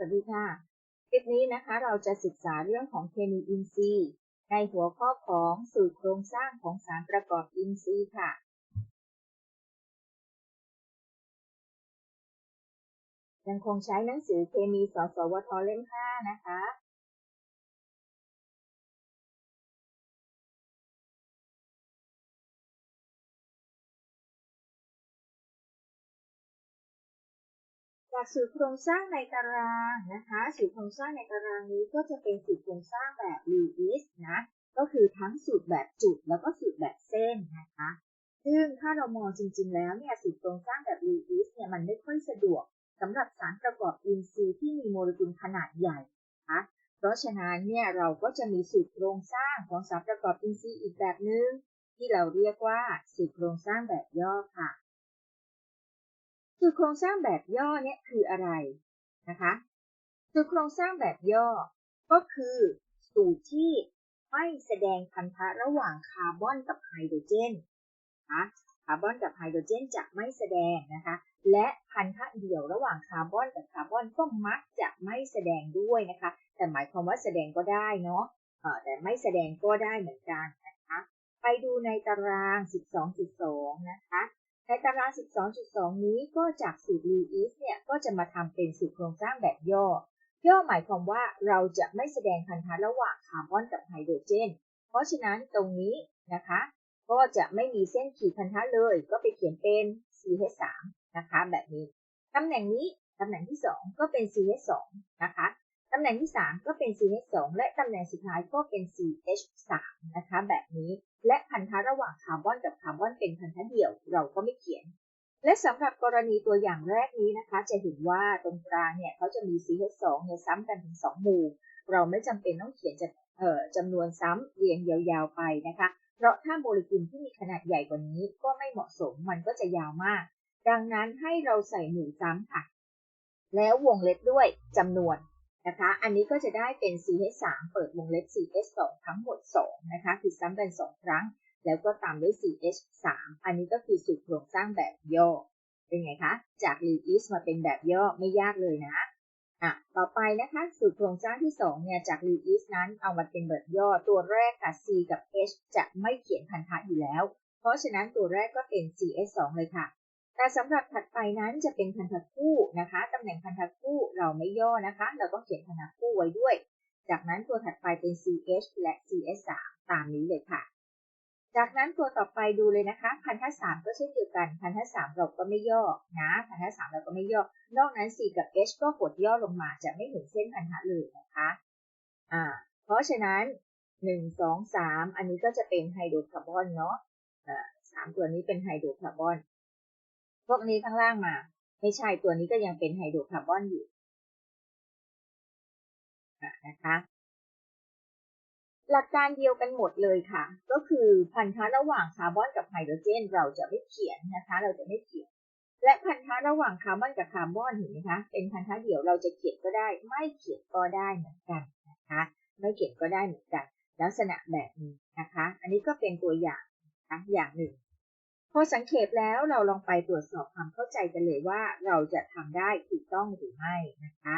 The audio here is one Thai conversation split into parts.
สวัสดีค่ะ คลิปนี้นะคะเราจะศึกษาเรื่องของเคมีอินทรีย์ ในหัวข้อของสูตรโครงสร้างของสารประกอบอินทรีย์ค่ะ ยังคงใช้หนังสือเคมีสสวทเล่ม 5 นะคะ จากสูตรโครงสร้างในตารางนะคะสูตรโครงสร้างในตารางนี้ก็จะเป็นสูตรโครงสร้างแบบลูอิสนะก็คือทั้งสูตรแบบจุดแล้วก็สูตรแบบเส้นนะคะซึ่งถ้าเรามองจริง ๆ แล้วเนี่ยสูตรโครงสร้างแบบลูอิสเนี่ยมันไม่ค่อยสะดวกสำหรับสารประกอบอินทรีย์ที่มีโมเลกุลขนาดใหญ่นะคะเพราะฉะนั้นเนี่ยเราก็จะมีสูตรโครงสร้างของสารประกอบอินทรีย์อีกแบบหนึ่งที่เราเรียกว่าสูตรโครงสร้างแบบย่อค่ะ สูตรโครงสร้างแบบย่อเนี่ยคืออะไรนะคะสูตรโครงสร้างแบบย่อ ก็คือสูตรที่ไม่แสดงพันธะระหว่างคาร์บอนกับไฮโดรเจนนะคะคาร์บอนกับไฮโดรเจนจะไม่แสดงนะคะ และพันธะเดี่ยวระหว่างคาร์บอนกับคาร์บอนก็มักจะไม่แสดงด้วยนะคะ แต่หมายความว่าแสดงก็ได้เนาะแต่ไม่แสดงก็ได้เหมือนกันนะคะ ไปดูในตาราง 12.2 นะคะ ในตาราง 12.2 นี้ก็จากสูตรลูอิสเนี่ยก็จะมาทำเป็นสูตรโครงสร้างแบบย่อ ย่อหมายความว่าเราจะไม่แสดงพันธะระหว่างคาร์บอนกับไฮโดรเจน เพราะฉะนั้นตรงนี้นะคะ ก็จะไม่มีเส้นขีดพันธะเลย ก็ไปเขียนเป็น CH3 นะคะ แบบนี้ ตำแหน่งนี้ตำแหน่งที่ 2 ก็เป็น CH2 นะคะ ตำแหน่งที่ 3 ก็เป็น CH2 และตำแหน่งสุดท้ายก็เป็น CH3 นะคะ แบบนี้ และพันธะระหว่างคาร์บอนกับคาร์บอนเป็นพันธะเดี่ยว เราก็ไม่เขียน และสำหรับกรณีตัวอย่างแรกนี้นะคะ จะเห็นว่าตรงกลางเนี่ยเขาจะมี CH2 เนี่ยซ้ำกันถึง 2 หมู่ เราไม่จำเป็นต้องเขียนจะเอ่อจำนวนซ้ำเรียงยาวๆไปนะคะ เพราะถ้าโมเลกุลที่มีขนาดใหญ่กว่านี้ก็ไม่เหมาะสมมันก็จะยาวมาก ดังนั้นให้เราใส่หมู่ซ้ำค่ะ แล้ววงเล็บด้วยจำนวน นะคะ อันนี้ก็จะได้เป็น CH3 เปิดวงเล็บ CH2 ทั้งหมด 2 นะคะ คือซ้ำกัน 2 ครั้ง แล้วก็ตามด้วย CH3 อันนี้ก็คือสูตรโครงสร้างแบบย่อ เป็นไงคะ จาก l ีอิสมาเป็นแบบย่อไม่ยากเลยนะอะต่อไปนะคะสูตรโครงสร้างที่ 2 เนี่ย จาก l ีอิสนั้นเอามาเป็นแบบย่อ ตัวแรกค่ะ C กับ H จะไม่เขียนพันธะอยู่แล้ว เพราะฉะนั้นตัวแรกก็เป็น CH2 เลยค่ะ แต่สำหรับถัดไปนั้นจะเป็นพันธะคู่นะคะตำแหน่งพันธะคู่เราไม่ย่อนะคะ เราก็เขียนพันธะคู่ไว้ด้วย จากนั้นตัวถัดไปเป็น CH และ CH3 ตามนี้เลยค่ะ จากนั้นตัวต่อไปดูเลยนะคะ พันธะสามก็เช่นเดียวกัน พันธะสามเราก็ไม่ย่อนะพันธะสามเราก็ไม่ย่อ นอกนั้น C กับ H ก็กดย่อลงมาจะไม่เห็นเส้นพันธะเลยนะคะอ่าเพราะฉะนั้นหนึ่งสองสามอันนี้ก็จะเป็นไฮโดรคาร์บอนเนาะอ่าสามตัวนี้เป็นไฮโดรคาร์บอน พวกนี้ข้างล่างมา ไม่ใช่ตัวนี้ก็ยังเป็นไฮโดรคาร์บอนอยู่นะคะหลักการเดียวกันหมดเลยค่ะ ก็คือพันธะระหว่างคาร์บอนกับไฮโดรเจน เราจะไม่เขียนนะคะ เราจะไม่เขียน และพันธะระหว่างคาร์บอนกับคาร์บอนเห็นไหมคะเป็นพันธะเดียวเราจะเขียนก็ได้ ไม่เขียนก็ได้เหมือนกันนะคะ ไม่เขียนก็ได้เหมือนกัน ลักษณะแบบนี้นะคะ อันนี้ก็เป็นตัวอย่างนะอย่างหนึ่ง พอสังเกตแล้วเราลองไปตรวจสอบความเข้าใจกันเลยว่าเราจะทำได้ถูกต้องหรือไม่นะคะ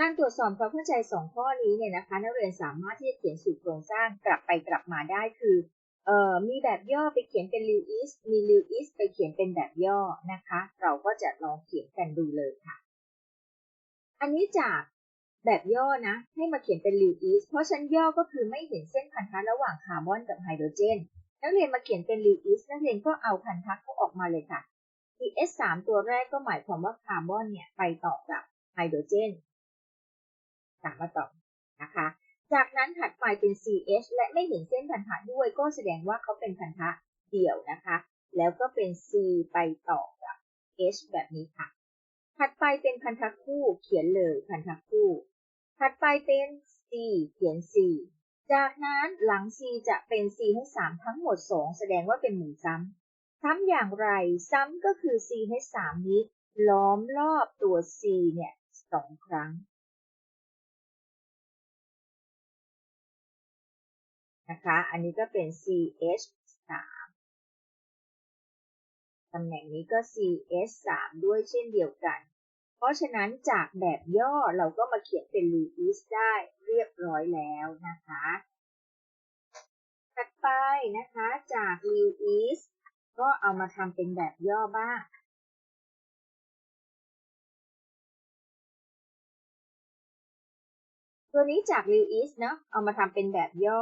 การตรวจสอบความเข้าใจสองข้อนี้เนี่ยนะคะนักเรียนสามารถที่จะเขียนสูตรโครงสร้างกลับไปกลับมาได้คือเอ่อมีแบบย่อไปเขียนเป็นลิวอิสมีลิวอิสไปเขียนเป็นแบบย่อนะคะ เราก็จะลองเขียนกันดูเลยค่ะ อันนี้จากแบบย่อนะ ให้มาเขียนเป็นลิวอิสเพราะชั้นย่อก็คือไม่เห็นเส้นพันธะระหว่างคาร์บอนกับไฮโดรเจน นักเรียนมาเขียนเป็นลิวอิสนักเรียนก็เอาพันธะเขาออกมาเลยค่ะ CH3 ตัวแรกก็หมายความว่าคาร์บอนเนี่ยไปต่อกับไฮโดรเจนสามมาต่อนะคะ จากนั้นถัดไปเป็น CH และไม่เห็นเส้นพันธะด้วยก็แสดงว่าเขาเป็นพันธะเดี่ยวนะคะ แล้วก็เป็น C ไปต่อกับ H แบบนี้ค่ะ ถัดไปเป็นพันธะคู่เขียนเลยพันธะคู่ ถัดไปเป็น C เขียน C จากนั้นหลัง C จะเป็น C ให้3ทั้งหมด 2 แสดงว่าเป็นหมู่ซ้ำ ซ้ำอย่างไร ซ้ำก็คือ C ให้3นี้ ล้อมรอบตัว C เนี่ยสองครั้งนะคะ อันนี้ก็เป็น CH 3ตำแหน่งนี้ก็ CH 3ด้วยเช่นเดียวกัน ราะฉะนั้นจากแบบย่อเราก็มาเขียนเป็นลูอิสได้เรียบร้อยแล้วนะคะ ถัดไปนะคะจากลูอิสก็เอามาทำเป็นแบบย่อบ้างตัวนี้จากลิวอิสเนาะเอามาทำเป็นแบบย่อ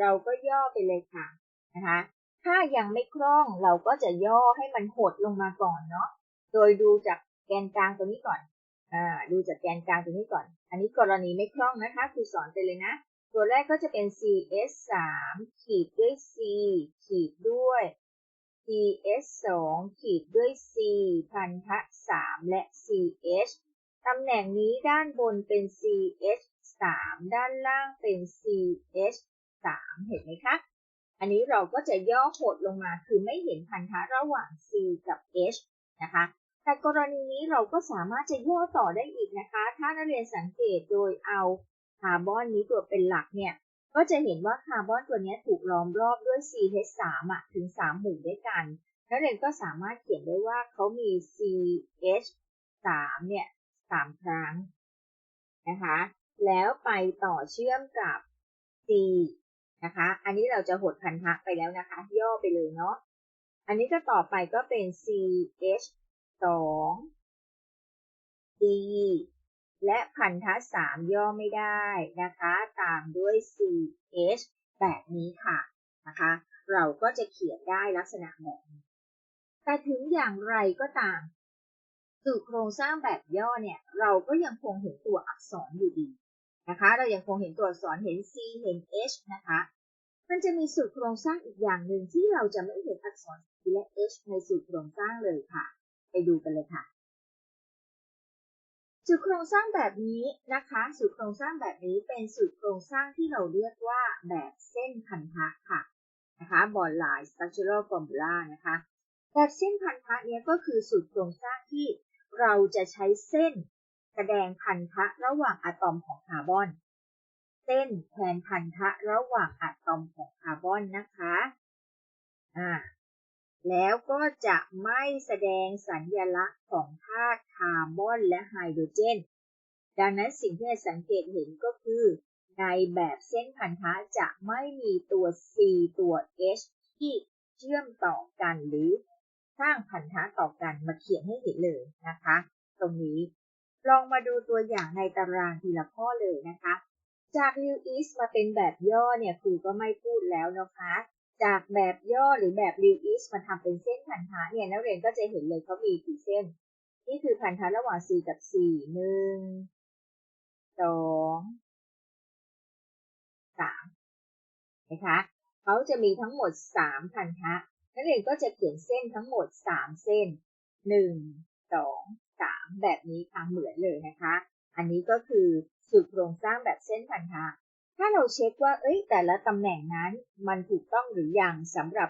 เราก็ย่อไปเลยค่ะนะคะ ถ้ายังไม่คล่องเราก็จะย่อให้มันหดลงมาก่อนเนาะ โดยดูจาก แกนกลางตัวนี้ก่อนอ่าดูจากแกนกลางตัวนี้ก่อน อันนี้กรณีไม่คล่องนะคะคือสอนไปเลยนะ ตัวแรกก็จะเป็น cs 3ขีดด้วย c ขีดด้วย cs 2ขีดด้วย c พันธะ3และ ch ตำแหน่งนี้ด้านบนเป็น ch 3ด้านล่างเป็น ch 3เห็นไหมคะ อันนี้เราก็จะย่อหดลงมาคือไม่เห็นพันธะระหว่าง c กับ h นะคะ แต่กรณีนี้เราก็สามารถจะย่อต่อได้อีกนะคะ ถ้านักเรียนสังเกตโดยเอาคาร์บอนนี้ตัวเป็นหลักเนี่ย ก็จะเห็นว่าคาร์บอนตัวนี้ถูกล้อมรอบด้วย CH3 อะถึง 3 หมู่ด้วยกัน นักเรียนก็สามารถเขียนได้ว่าเขามี CH3 เนี่ย3ครั้งนะคะ แล้วไปต่อเชื่อมกับ C นะคะ อันนี้เราจะหดพันธะไปแล้วนะคะ ย่อไปเลยเนาะ อันนี้ก็ต่อไปก็เป็น CH 2 D และพันธะ3ย่อไม่ได้นะคะ ตามด้วย CH แบบนี้ค่ะนะคะ เราก็จะเขียนได้ลักษณะแบบนี้ แต่ถึงอย่างไรก็ตามสู่โครงสร้างแบบย่อเนี่ย เราก็ยังคงเห็นตัวอักษรอยู่ดีนะคะ เรายังคงเห็นตัวอักษรเห็น C เห็น H นะคะ มันจะมีสูตรโครงสร้างอีกอย่างหนึ่งที่เราจะไม่เห็นอักษร C และ H ในสูตรโครงสร้างเลยค่ะ ไปดูกันเลยค่ะสูตรโครงสร้างแบบนี้นะคะสูตรโครงสร้างแบบนี้เป็นสูตรโครงสร้างที่เราเรียกว่าแบบเส้นพันธะค่ะนะคะบอลไลน์ structural formula นะคะแบบเส้นพันธะเนี้ยก็คือสูตรโครงสร้างที่เราจะใช้เส้นแสดงพันธะระหว่างอะตอมของคาร์บอน เส้นแทนพันธะระหว่างอะตอมของคาร์บอนนะคะอ่า แล้วก็จะไม่แสดงสัญญลักษณ์ของธาตุคาร์บอนและไฮโดรเจน ดังนั้นสิ่งที่สังเกตเห็นก็คือ ในแบบเส้นพันธะจะไม่มีตัว C ตัว H ที่เชื่อมต่อกันหรือสร้างพันธะต่อกันมาเขียนให้เห็นเลยนะคะ ตรงนี้ลองมาดูตัวอย่างในตารางทีละข้อเลยนะคะ จากลิวอิสมาเป็นแบบย่อเนี่ยครูก็ไม่พูดแล้วนะคะ จากแบบย่อหรือแบบริวอิสมาทำเป็นเส้นพันธะเนี่ยนักเรียนก็จะเห็นเลยเขามีกี่เส้น นี่คือพันธะระหว่าง C กับ C หนึ่งสองสามนะคะเขาจะมีทั้งหมดสามพันธะนักเรียนก็จะเขียนเส้นทั้งหมดสามเส้นหนึ่งสองสามแบบนี้ค่ะเหมือนเลยนะคะ อันนี้ก็คือสูตรโครงสร้างแบบเส้นพันธะ ถ้าเราเช็คว่าเอ้ยแต่ละตำแหน่งนั้นมันถูกต้องหรือยังสำหรับ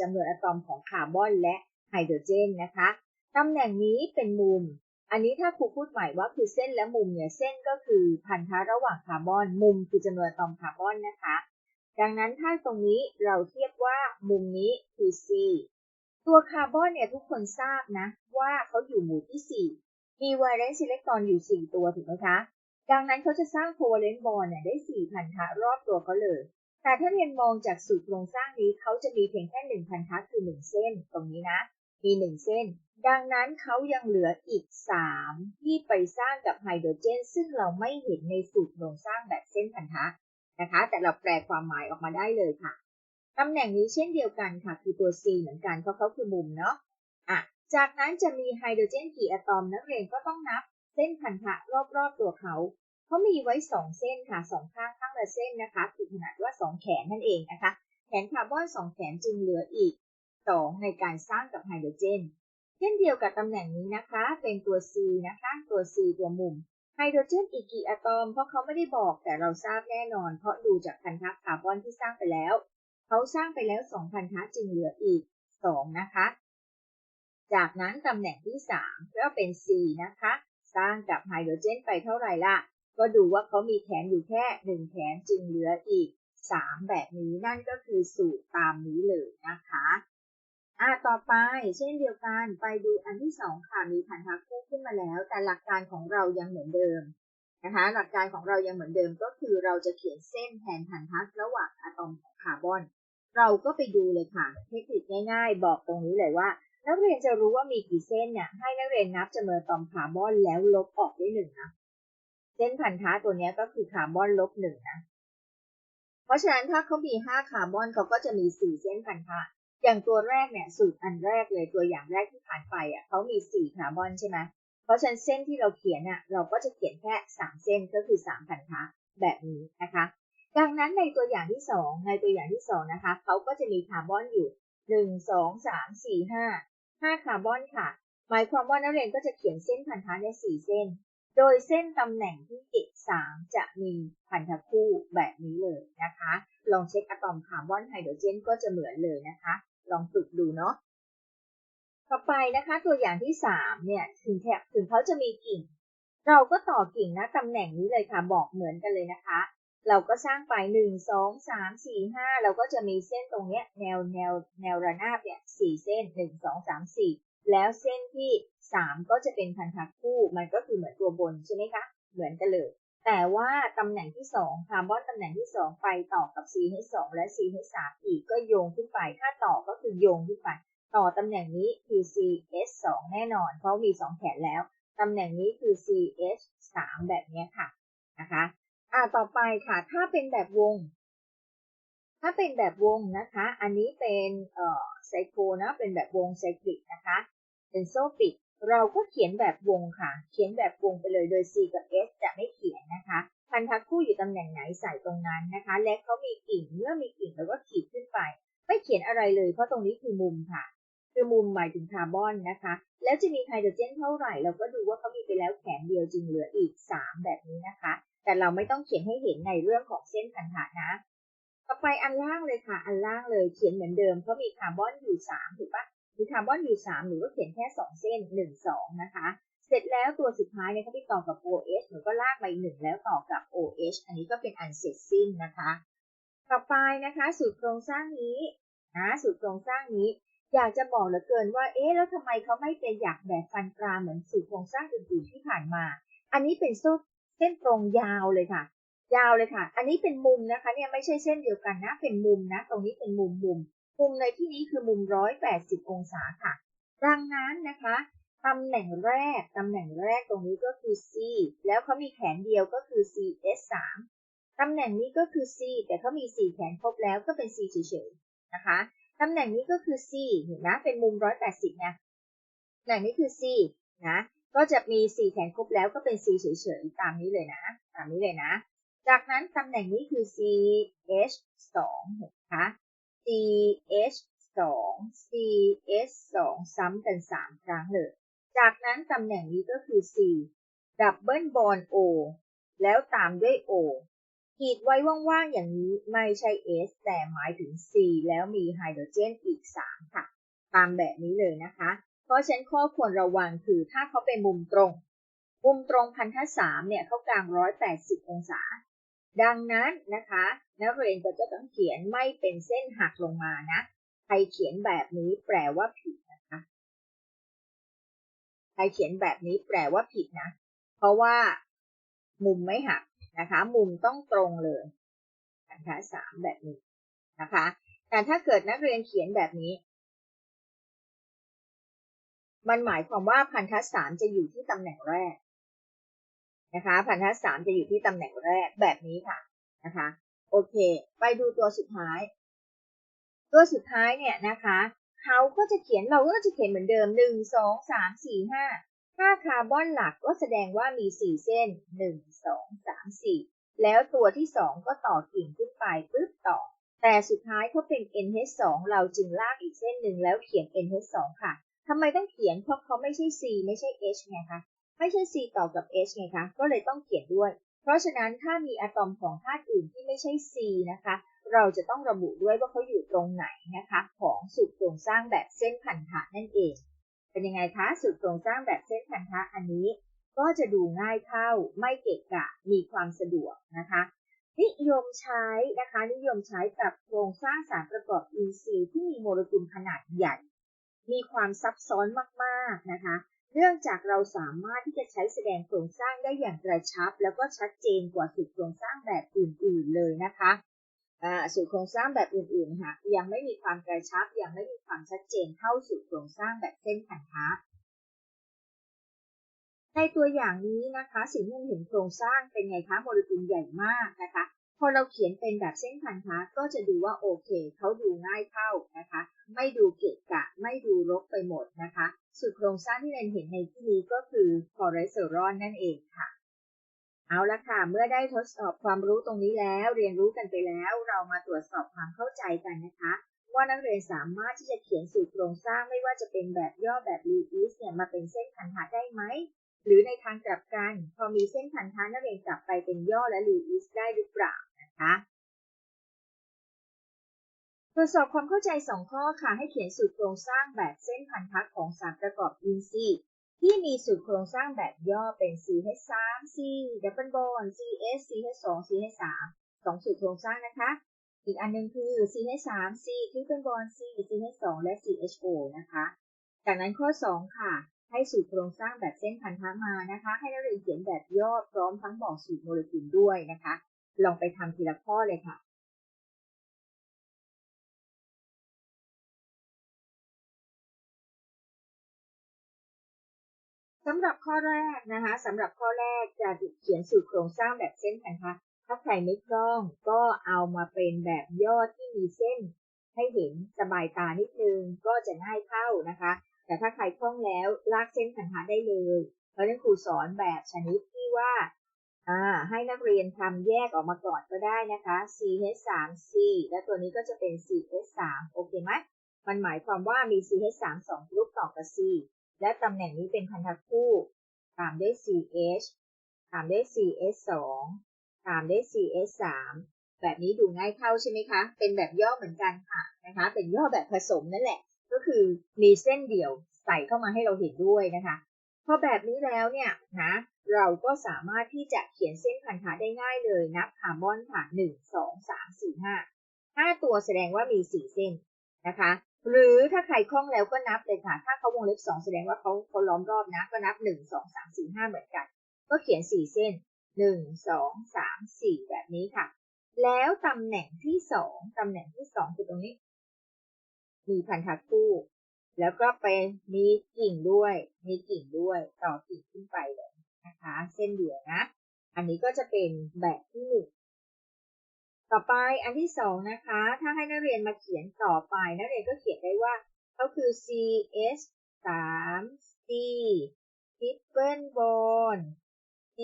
จำนวนอะตอมของคาร์บอนและไฮโดรเจนนะคะตำแหน่งนี้เป็นมุม อันนี้ถ้าครูพูดใหม่ว่าคือเส้นและมุมเนี่ยเส้นก็คือพันธะระหว่างคาร์บอนมุมคือจำนวนอะตอมคาร์บอนนะคะ ดังนั้นถ้าตรงนี้เราเทียบว่ามุมนี้คือ C ตัวคาร์บอนเนี่ยทุกคนทราบนะว่าเขาอยู่หมู่ที่ 4 มีไวเลนซ์อิเล็กตรอนอยู่ 4 ตัวถูกไหมคะ ดังนั้นเขาจะสร้างโคเวเลนต์บอลเนี่ยได้สี่พันธะรอบตัวเขาเลย แต่ถ้าเรียนมองจากสูตรโครงสร้างนี้เขาจะมีเพียงแค่หนึ่งพันธะคือหนึ่งเส้น ตรงนี้นะ มีหนึ่งเส้น ดังนั้นเขายังเหลืออีกสามที่ไปสร้างกับไฮโดรเจน ซึ่งเราไม่เห็นในสูตรโครงสร้างแบบเส้นพันธะนะคะ แต่เราแปลความหมายออกมาได้เลยค่ะตำแหน่งนี้เช่นเดียวกันค่ะ คือตัว C เหมือนกันเพราะเขาคือมุมเนาะอะจากนั้นจะมีไฮโดรเจนกี่อะตอมนักเรียนก็ต้องนับ เส้นพันธะรอบๆตัวเขาเขามีไว้สองเส้นค่ะสองข้างข้างละเส้นนะคะคือขนาดว่าสองแขนนั่นเองนะคะ แขนคาร์บอนสองแขนจึงเหลืออีกสองในการสร้างกับไฮโดรเจน เช่นเดียวกับตำแหน่งนี้นะคะ เป็นตัว C นะคะตัว C ตัวมุมไฮโดรเจนอีกกี่อะตอม เพราะเขาไม่ได้บอกแต่เราทราบแน่นอน เพราะดูจากพันธะคาร์บอนที่สร้างไปแล้ว เขาสร้างไปแล้วสองพันธะจึงเหลืออีกสองนะคะ จากนั้นตำแหน่งที่ 3 ก็เป็น C นะคะ สร้างกับไฮโดรเจนไปเท่าไหร่ล่ะ ก็ดูว่าเขามีแขนอยู่แค่หนึ่งแขนจึงเหลืออีก 3 แบบนี้นั่นก็คือสูตรตามนี้เลยนะคะอ่าต่อไปเช่นเดียวกันไปดูอันที่สองค่ะมีพันธะคู่ขึ้นมาแล้ว แต่หลักการของเรายังเหมือนเดิมนะคะหลักการของเรายังเหมือนเดิมก็คือเราจะเขียนเส้นแทนพันธะระหว่างอะตอมของคาร์บอน เราก็ไปดูเลยค่ะ เทคนิคง่ายๆ บอกตรงนี้เลยว่า นักเรียนจะรู้ว่ามีกี่เส้นเนี่ยให้นักเรียนนับจำนวนตอมคาร์บอนแล้วลบออกด้วยหนึ่งนะเส้นพันธะตัวนี้ก็คือคาร์บอนลบหนึ่งนะ เพราะฉะนั้นถ้าเขามีห้าคาร์บอนเขาก็จะมีสี่เส้นพันธะอย่างตัวแรกเนี่ยสูตรอันแรกเลยตัวอย่างแรกที่ผ่านไปอะเขามีสี่คาร์บอนใช่ไหมเพราะฉะนั้นเส้นที่เราเขียนอะเราก็จะเขียนแค่สามเส้นก็คือสามพันธะแบบนี้นะคะ ดังนั้นในตัวอย่างที่สองในตัวอย่างที่สองนะคะเขาก็จะมีคาร์บอนอยู่หนึ่งสองสามสี่ห้า ห้าคาร์บอนค่ะ หมายความว่านักเรียนก็จะเขียนเส้นพันธะได้สี่เส้น โดยเส้นตำแหน่งที่ติดสามจะมีพันธะคู่แบบนี้เลยนะคะ ลองเช็คอะตอมคาร์บอนไฮโดรเจนก็จะเหมือนเลยนะคะ ลองฝึกดูเนาะต่อไปนะคะตัวอย่างที่สามเนี่ยถึงแถบถึงเขาจะมีกิ่ง เราก็ต่อกิ่งนะตำแหน่งนี้เลยค่ะบอกเหมือนกันเลยนะคะ เราก็สร้างไปหนึ่งสองสามสี่ห้าเราก็จะมีเส้นตรงเนี้ยแนวแนวแนวระนาบเนี่ยสี่เส้นหนึ่งสองสามสี่แล้วเส้นที่สามก็จะเป็นพันธะคู่มันก็คือเหมือนตัวบนใช่ไหมคะ เหมือนกันเลย แต่ว่าตำแหน่งที่2คาร์บอนตำแหน่งที่2ไปต่อกับ CH2 และ CH3 อีกก็โยงขึ้นไปถ้าต่อก็คือโยงขึ้นไป ต่อตำแหน่งนี้คือ CH2 แน่นอน เพราะมี2แขนแล้วตำแหน่งนี้คือ CH3 แบบนี้ค่ะนะคะ อ่าต่อไปค่ะถ้าเป็นแบบวง ถ้าเป็นแบบวงนะคะ อันนี้เป็นเอ่อไซโคนะเป็นแบบวงไซคลิกนะคะเป็นโซปิดเราก็เขียนแบบวงค่ะ เขียนแบบวงไปเลยโดย C กับ S จะไม่เขียนนะคะ พันธะคู่อยู่ตำแหน่งไหนใส่ตรงนั้นนะคะ และเขามีกิ่งเมื่อมีกิ่งเราก็ขีดขึ้นไป ไม่เขียนอะไรเลยเพราะตรงนี้คือมุมค่ะ คือมุมหมายถึงคาร์บอนนะคะ แล้วจะมีไฮโดรเจนเท่าไหร่ เราก็ดูว่าเขามีไปแล้วแขนเดียวจึงเหลืออีก 3 แบบนี้นะคะ แต่เราไม่ต้องเขียนให้เห็นในเรื่องของเส้นพันธะนะ ต่อไปอันล่างเลยค่ะ อันล่างเลยเขียนเหมือนเดิมเพราะมีคาร์บอนอยู่3ถูกปะมีคาร์บอนอยู่3หนูก็เขียนแค่2เส้น1 2นะคะ เสร็จแล้วตัวสุดท้ายเนี่ยเขาไปต่อกับ OH หนูก็ลากไปหนึ่งแล้วต่อกับ OH อันนี้ก็เป็นอันเสร็จสิ้นนะคะ ต่อไปนะคะสูตรโครงสร้างนี้นะสูตรโครงสร้างนี้อยากจะบอกเหลือเกินว่า เอ๊ะ แล้วทำไมเขาไม่เป็นอยากแบบฟันปลาเหมือนสูตรโครงสร้างอื่นๆที่ผ่านมา อันนี้เป็น เส้นตรงยาวเลยค่ะ ยาวเลยค่ะ อันนี้เป็นมุมนะคะเนี่ยไม่ใช่เส้นเดียวกันนะ เป็นมุมนะ ตรงนี้เป็นมุมมุม มุมในที่นี้คือมุม 180 องศาค่ะ ดังนั้นนะคะตำแหน่งแรก ตำแหน่งแรกตรงนี้ก็คือ C แล้วเขามีแขนเดียวก็คือ CS3 ตำแหน่งนี้ก็คือ C แต่เขามี 4 แขนครบแล้วก็เป็น C เฉยๆนะคะ ตำแหน่งนี้ก็คือ C เห็นนะ เป็นมุม 180นะตำแหน่งนี้คือ C นะ ก็จะมี 4 แขนครบแล้วก็เป็น C เฉยๆ ตามนี้เลยนะ ตามนี้เลยนะ จากนั้นตำแหน่งนี้คือ CH2 เห็นคะ CH 2 CH 2ซ้ำกัน 3 ครั้งเลย จากนั้นตำแหน่งนี้ก็คือ C ดับเบิลบอน O แล้วตามด้วย O ขีดไว้ว่างๆ อย่างนี้ไม่ใช่ S แต่หมายถึง C แล้วมีไฮโดรเจนอีก 3 ค่ะ ตามแบบนี้เลยนะคะ เพราะฉะนั้นข้อควรระวังคือถ้าเขาเป็นมุมตรง มุมตรงพันธะสามเนี่ยเขากลาง 180 องศา ดังนั้นนะคะ นักเรียนก็จะต้องเขียนไม่เป็นเส้นหักลงมานะใครเขียนแบบนี้แปลว่าผิดนะคะใครเขียนแบบนี้แปลว่าผิดนะ เพราะว่ามุมไม่หักนะคะ มุมต้องตรงเลยพันธะสามแบบนี้นะคะ แต่ถ้าเกิดนักเรียนเขียนแบบนี้ มันหมายความว่าพันธะสามจะอยู่ที่ตำแหน่งแรกนะคะ พันธะสามจะอยู่ที่ตำแหน่งแรกแบบนี้ค่ะนะคะ โอเค ไปดูตัวสุดท้าย ตัวสุดท้ายเนี่ยนะคะเขาก็จะเขียนเราก็จะเขียนเหมือนเดิมหนึ่งสองสามสี่ห้าถ้าคาร์บอนหลักก็แสดงว่ามีสี่เส้นหนึ่งสองสามสี่แล้วตัวที่สองก็ต่อกิ่งขึ้นไปปึ๊บต่อ แต่สุดท้ายเขาเป็น NH2 เราจึงลากอีกเส้นหนึ่งแล้วเขียน NH2 ค่ะ ทำไมต้องเขียนเพราะเขาไม่ใช่ C ไม่ใช่ H ไงคะ ไม่ใช่ C ต่อกับ H ไงคะ ก็เลยต้องเขียนด้วย เพราะฉะนั้นถ้ามีอะตอมของธาตุอื่นที่ไม่ใช่ C นะคะ เราจะต้องระบุด้วยว่าเขาอยู่ตรงไหนนะคะ ของสูตรโครงสร้างแบบเส้นพันธะนั่นเอง เป็นยังไงคะสูตรโครงสร้างแบบเส้นพันธะอันนี้ ก็จะดูง่ายเข้า ไม่เกะกะ มีความสะดวกนะคะนิยมใช้นะคะนิยมใช้กับโครงสร้างสารประกอบอินทรีย์ที่มีโมเลกุลขนาดใหญ่ มีความซับซ้อนมากๆนะคะ เนื่องจากเราสามารถที่จะใช้แสดงโครงสร้างได้อย่างกระชับ แล้วก็ชัดเจนกว่าสูตรโครงสร้างแบบอื่น ๆเลยนะคะสูตรโครงสร้างแบบอื่นๆค่ะยังไม่มีความกระชับ ยังไม่มีความชัดเจนเท่าสูตรโครงสร้างแบบเส้นพันธะในตัวอย่างนี้นะคะสิ่งที่เห็นโครงสร้างเป็นไงคะโมเลกุลใหญ่มากนะคะ พอเราเขียนเป็นแบบเส้นพันธะก็จะดูว่าโอเคเขาดูง่ายเข้านะคะ ไม่ดูเกะกะ ไม่ดูรกไปหมดนะคะสูตรโครงสร้างที่เราเห็นในที่นี้ก็คือคอเลสเตอรอลนั่นเองค่ะ เอาละค่ะ เมื่อได้ทดสอบความรู้ตรงนี้แล้ว เรียนรู้กันไปแล้ว เรามาตรวจสอบความเข้าใจกันนะคะ ว่านักเรียนสามารถที่จะเขียนสูตรโครงสร้างไม่ว่าจะเป็นแบบย่อแบบรีอิสเนี่ยมาเป็นเส้นพันธะได้ไหมหรือในทางกลับกัน พอมีเส้นพันธะนักเรียนกลับไปเป็นย่อและรีอิสได้หรือเปล่า นะคะตรวจสอบความเข้าใจ 2 ข้อค่ะ ให้เขียนสูตรโครงสร้างแบบเส้นพันธะของสารประกอบอินทรีย์ที่มีสูตรโครงสร้างแบบย่อเป็น CH3 C double bond CS CH2 CH3 สองสูตรโครงสร้างนะคะ อีกอันนึงคือ CH3 C triple bond C CH2 และ CHO นะคะ จากนั้นข้อ 2 ค่ะ ให้สูตรโครงสร้างแบบเส้นพันธะมานะคะ ให้นักเรียนเขียนแบบย่อพร้อมทั้งบอกสูตรโมเลกุลด้วยนะคะ ลองไปทำทีละข้อเลยค่ะสำหรับข้อแรกนะคะสำหรับข้อแรกจะเขียนสูตรโครงสร้างแบบเส้นพันธะถ้าใครไม่คล่องก็เอามาเป็นแบบย่อที่มีเส้น ให้เห็นสบายตานิดนึงก็จะง่ายเข้านะคะ แต่ถ้าใครคล่องแล้วลากเส้นพันธะได้เลย เพราะนั้นครูสอนแบบชนิดที่ว่า ให้นักเรียนทำแยกออกมาก่อนก็ได้นะคะ CH3C และตัวนี้ก็จะเป็น CH3 โอเคไหมมันหมายความว่ามี CH3 2กรุ๊ปต่อกับ C และตำแหน่งนี้เป็นพันธะคู่ ตามด้วย CH ตามด้วย CH2 ตามด้วย CH3 แบบนี้ดูง่ายเข้าใช่ไหมคะ เป็นแบบย่อเหมือนกันค่ะนะคะ เป็นย่อแบบผสมนั่นแหละ ก็คือมีเส้นเดี่ยวใส่เข้ามาให้เราเห็นด้วยนะคะ พอแบบนี้แล้วเนี่ยนะ เราก็สามารถที่จะเขียนเส้นพันธะได้ง่ายเลยนับคาร์บอนค่ะหนึ่งสองสามสี่ห้าห้าตัวแสดงว่ามีสี่เส้นนะคะ หรือถ้าใครคล่องแล้วก็นับเลยค่ะ ถ้าเขาวงเล็บสองแสดงว่าเขาเขาล้อมรอบนะ ก็นับหนึ่งสองสามสี่ห้าเหมือนกัน ก็เขียนสี่เส้นหนึ่งสองสามสี่แบบนี้ค่ะ แล้วตำแหน่งที่สองตำแหน่งที่สองคือตรงนี้ มีพันธะคู่แล้วก็เป็นมีกิ่งด้วย มีกิ่งด้วย ต่อกิ่งขึ้นไปเลย นะคะ เส้นเดียวนะ อันนี้ก็จะเป็นแบบที่หนึ่งต่อไปอันที่สองนะคะ ถ้าให้นักเรียนมาเขียนต่อไป นักเรียนก็เขียนได้ว่าก็คือ CS 3 C triple bond C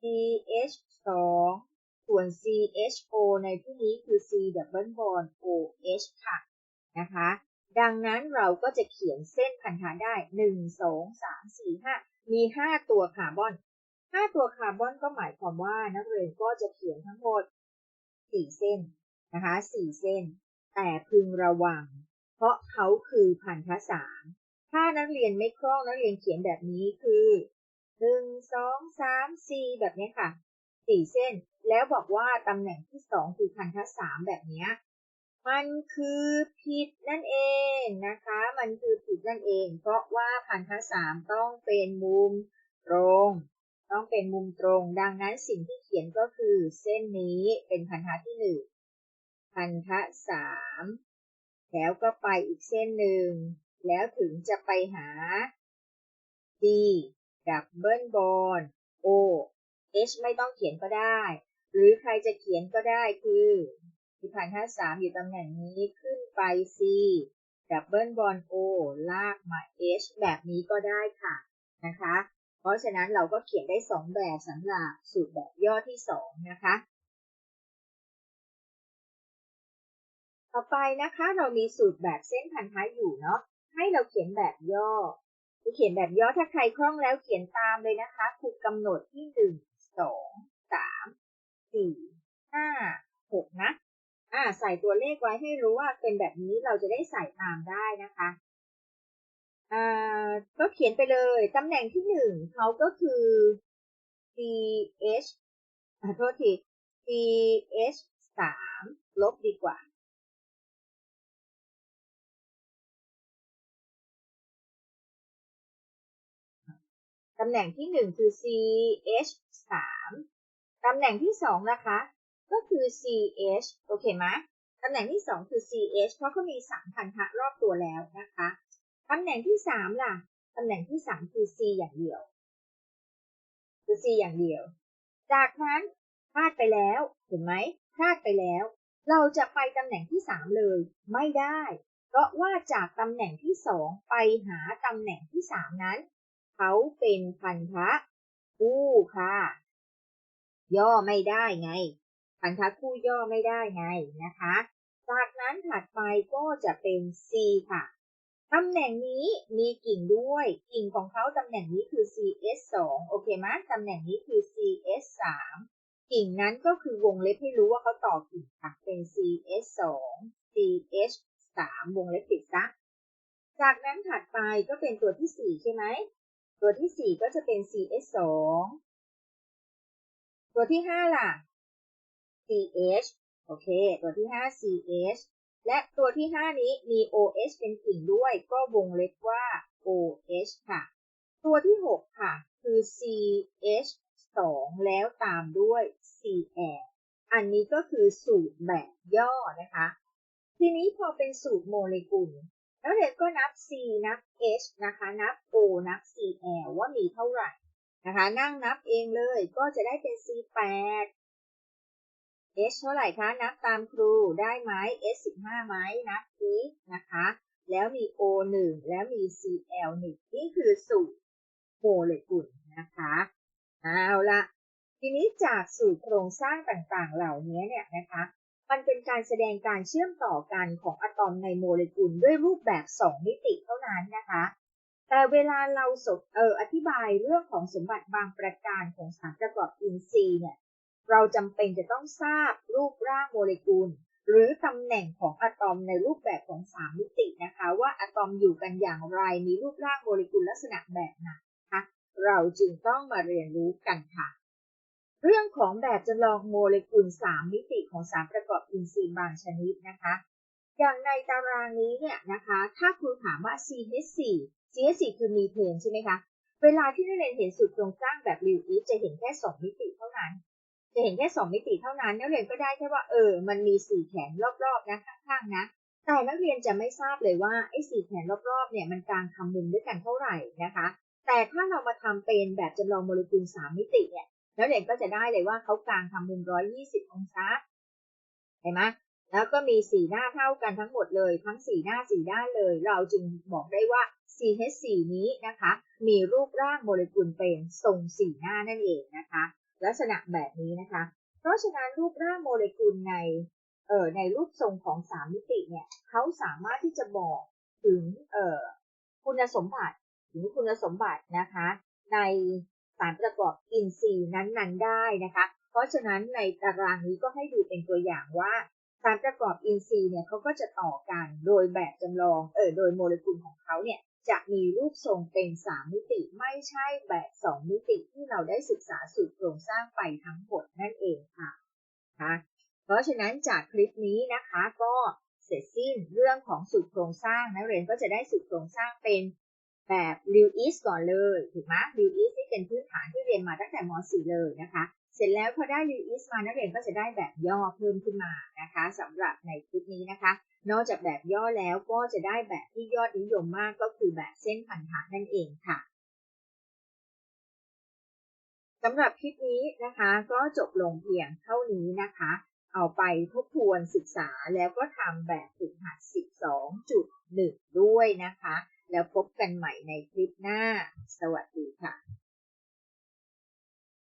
CH 2ส่วน CHO ในที่นี้คือ C double bond OH ค่ะ นะคะ ดังนั้นเราก็จะเขียนเส้นพันธะได้ 1 2 3 4 5 มี 5 ตัวคาร์บอน 5 ตัวคาร์บอนก็หมายความว่านักเรียนก็จะเขียนทั้งหมด 4 เส้นนะคะ4เส้น แต่พึงระวัง เพราะเขาคือพันธะสามถ้านักเรียนไม่คล่องนักเรียนเขียนแบบนี้คือ1 2 3 4แบบนี้ค่ะ4เส้น แล้วบอกว่าตำแหน่งที่2คือพันธะสามแบบนี้ มันคือผิดนั่นเองนะคะ มันคือผิดนั่นเอง เพราะว่าพันธะสามต้องเป็นมุมตรง ต้องเป็นมุมตรง ดังนั้นสิ่งที่เขียนก็คือเส้นนี้เป็นพันธะที่หนึ่งพันธะสามแล้วก็ไปอีกเส้นหนึ่ง แล้วถึงจะไปหา D ดับเบิลบอล O H ไม่ต้องเขียนก็ได้ หรือใครจะเขียนก็ได้คือ ที่พันห้าสามอยู่ตำแหน่งนี้ขึ้นไป C ดับเบิลบอล O ลากมา H แบบนี้ก็ได้ค่ะนะคะ เพราะฉะนั้นเราก็เขียนได้ 2 แบบสำหรับสูตรแบบย่อที่ 2 นะคะ ต่อไปนะคะเรามีสูตรแบบเส้นพันธะอยู่เนาะให้เราเขียนแบบย่อเขียนแบบย่อถ้าใครคล่องแล้วเขียนตามเลยนะคะถูกกำหนดที่ 1 2 3 4 5 6 นะ อ่าใส่ตัวเลขไว้ให้รู้ว่าเป็นแบบนี้เราจะได้ใส่ตามได้นะคะอ่าก็เขียนไปเลยตำแหน่งที่หนึ่งเขาก็คือ dh อ่าโทษที dh สามลบดีกว่า ตำแหน่งที่หนึ่งคือ ch สามตำแหน่งที่สองนะคะ ก็คือ ch โอเคไหมตำแหน่งที่ 2 คือ ch เพราะเขามี3พันธะรอบตัวแล้วนะคะ ตำแหน่งที่ 3 ล่ะ ตำแหน่งที่ 3 คือ c อย่างเดียว คือ c อย่างเดียว จากนั้นพลาดไปแล้ว เห็นไหมพลาดไปแล้ว เราจะไปตำแหน่งที่ 3 เลย ไม่ได้ เพราะว่าจากตำแหน่งที่ 2 ไปหาตำแหน่งที่ 3 นั้น เขาเป็นพันธะคู่ค่ะ ย่อไม่ได้ไง พันธะคู่ย่อไม่ได้ไงนะคะ จากนั้นถัดไปก็จะเป็น C ค่ะตำแหน่งนี้มีกิ่งด้วย กิ่งของเขาตำแหน่งนี้คือ CS2 โอเคไหมตำแหน่งนี้คือ CS3 กิ่งนั้นก็คือวงเล็บให้รู้ว่าเขาต่อกิ่งค่ะ เป็น CS2 CH3 วงเล็บปิดซะจากนั้นถัดไปก็เป็นตัวที่ 4 ใช่ไหม ตัวที่ 4 ก็จะเป็น CS2 ตัวที่ 5 ล่ะ CH โอเค ตัวที่ 5 CH และตัวที่ 5 นี้มี OH เป็นกิ่งด้วย ก็วงเล็บว่า OH ค่ะ ตัวที่ 6 ค่ะ คือ CH 2 แล้วตามด้วย Cl อันนี้ก็คือสูตรแบบย่อนะคะ ทีนี้พอเป็นสูตรโมเลกุลแล้วเด็กก็นับ C นับ H นะคะ นับ O นับ Cl ว่ามีเท่าไหร่นะคะ นั่งนับเองเลยก็จะได้เป็น C8 H เท่าไหร่คะ นับตามครูได้ไหม S 15ไหมนับสินะคะ แล้วมี O 1แล้วมี Cl 1นี่คือสูตรโมเลกุลนะคะ เอาละทีนี้จากสูตรโครงสร้างต่างๆ เหล่านี้เนี่ยนะคะ มันเป็นการแสดงการเชื่อมต่อกันของอะตอมในโมเลกุลด้วยรูปแบบ 2 มิติเท่านั้นนะคะ แต่เวลาเราสดเอออธิบายเรื่องของสมบัติบางประการของสารประกอบอินทรีย์เนี่ย เราจำเป็นจะต้องทราบรูปร่างโมเลกุล หรือตำแหน่งของอะตอมในรูปแบบของ 3 มิตินะคะ ว่าอะตอมอยู่กันอย่างไรมีรูปร่างโมเลกุลลักษณะแบบไหนคะเราจึงต้องมาเรียนรู้กันค่ะ เรื่องของแบบจำลองโมเลกุล 3 มิติของสารประกอบอินทรีย์บางชนิดนะคะ อย่างในตารางนี้เนี่ยนะคะ ถ้าครูถามว่า CH4 CH4 คือมีเพนใช่ไหมคะเวลาที่นักเรียนเห็นสูตรโครงสร้างแบบริวอีจะเห็นแค่ 2 มิติเท่านั้น จะเห็นแค่2มิติเท่านั้น นักเรียนก็ได้แค่ว่าเออ มันมี4แขนรอบๆนะข้างๆนะ แต่นักเรียนจะไม่ทราบเลยว่าไอ้4แขนรอบๆเนี่ยมันกลางคำมุมด้วยกันเท่าไหร่นะคะ แต่ถ้าเรามาทำเป็นแบบจำลองโมเลกุล3มิติเนี่ยนักเรียนก็จะได้เลยว่าเขากลางทำมุม120องศาเห็นไหมแล้วก็มี4หน้าเท่ากันทั้งหมดเลย ทั้ง4หน้า4ด้านเลย เราจึงบอกได้ว่า CH4 นี้นะคะ มีรูปร่างโมเลกุลเป็นทรง4หน้านั่นเองนะคะ ลักษณะแบบนี้นะคะ เพราะฉะนั้นรูปร่างโมเลกุลในเอ่อในรูปทรงของ3มิติเนี่ยเขาสามารถที่จะบอกถึงเอ่อคุณสมบัติถึงคุณสมบัตินะคะ ในสารประกอบอินทรีย์นั้นๆได้นะคะ เพราะฉะนั้นในตารางนี้ก็ให้ดูเป็นตัวอย่างว่าสารประกอบอินทรีย์เนี่ยเขาก็จะต่อกันโดยแบบจำลองเออโดยโมเลกุลของเขาเนี่ย จะมีรูปทรงเป็น3มิติไม่ใช่แบบ2มิติที่เราได้ศึกษาสูตรโครงสร้างไปทั้งหมดนั่นเองค่ะนะเพราะฉะนั้นจากคลิปนี้นะคะก็เสร็จสิ้นเรื่องของสูตรโครงสร้างนักเรียนก็จะได้สูตรโครงสร้างเป็นแบบริวอีสก่อนเลยถูกไหมริวอีสนี่เป็นพื้นฐานที่เรียนมาตั้งแต่ม .4 เลยนะคะ เสร็จแล้วพอได้ริวอีสมานักเรียนก็จะได้แบบย่อเพิ่มขึ้นมานะคะสำหรับในคลิปนี้นะคะ นอกจากแบบย่อแล้วก็จะได้แบบที่ยอดนิยมมากก็คือแบบเส้นพันธะนั่นเองค่ะสำหรับคลิปนี้นะคะก็จบลงเพียงเท่านี้นะคะ เอาไปทบทวนศึกษาแล้วก็ทำแบบฝึกหัด 12.1 ด้วยนะคะ แล้วพบกันใหม่ในคลิปหน้า สวัสดีค่ะ